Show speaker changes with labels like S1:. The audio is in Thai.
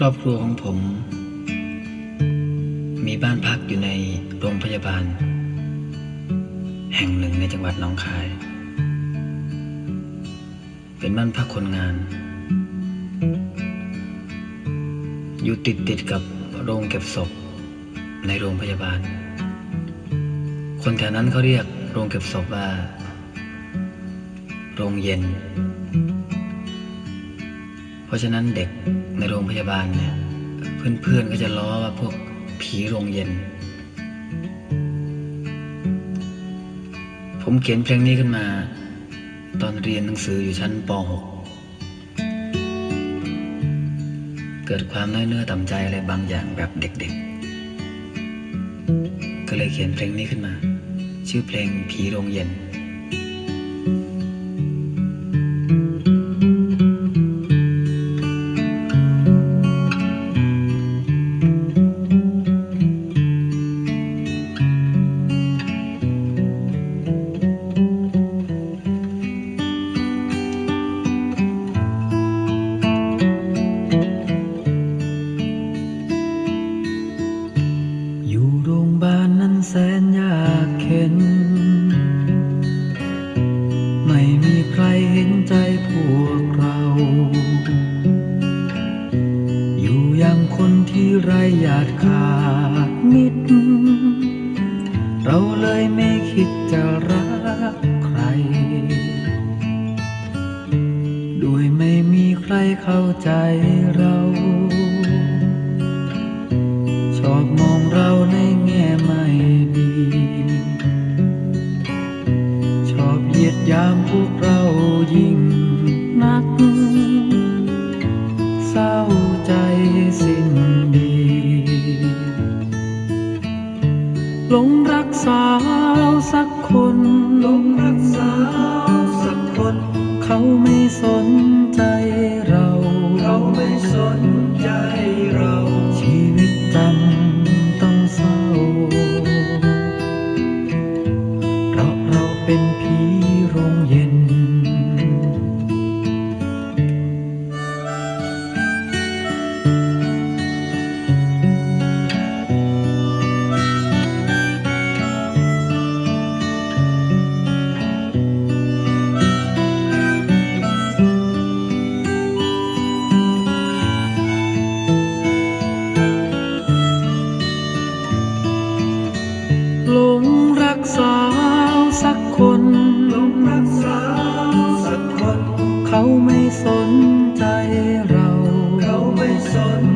S1: ครอบครัวของผม มีบ้านพักอยู่ในโรงพยาบาล แห่งหนึ่งในจังหวัดหนองคาย เป็นบ้านพักคนงาน อยู่ติดติดๆกับโรงเก็บศพในโรงพยาบาล คนแถวนั้นเขาเรียกโรงเก็บศพว่า โรงเย็น ราะฉะนั้นเด็กในโรงพยาบาลเนี่ย เพื่อนๆก็จะล้อว่าพวกผีโรงเย็น ผมเขียนเพลงนี้ขึ้นมา ตอนเรียนหนังสืออยู่ชั้นป .6 เกิดความน้อยเนื้อต่ำใจอะไรบางอย่างแบบเด็กๆ ก็เลยเขียนเพลงนี้ขึ้นมา ชื่อเพลงผีโรงเย็น ที่ไรญาติขาดมิตรเราเลยไม่คิดจะรักใคร ด้วยไม่มีใครเข้าใจเรา ชอบมองเราในแง่ไม่ดี ชอบเหยียดยามพวกเรา สิ้นดี หลงรักษา ไม่สนใจเรา เขาไม่สน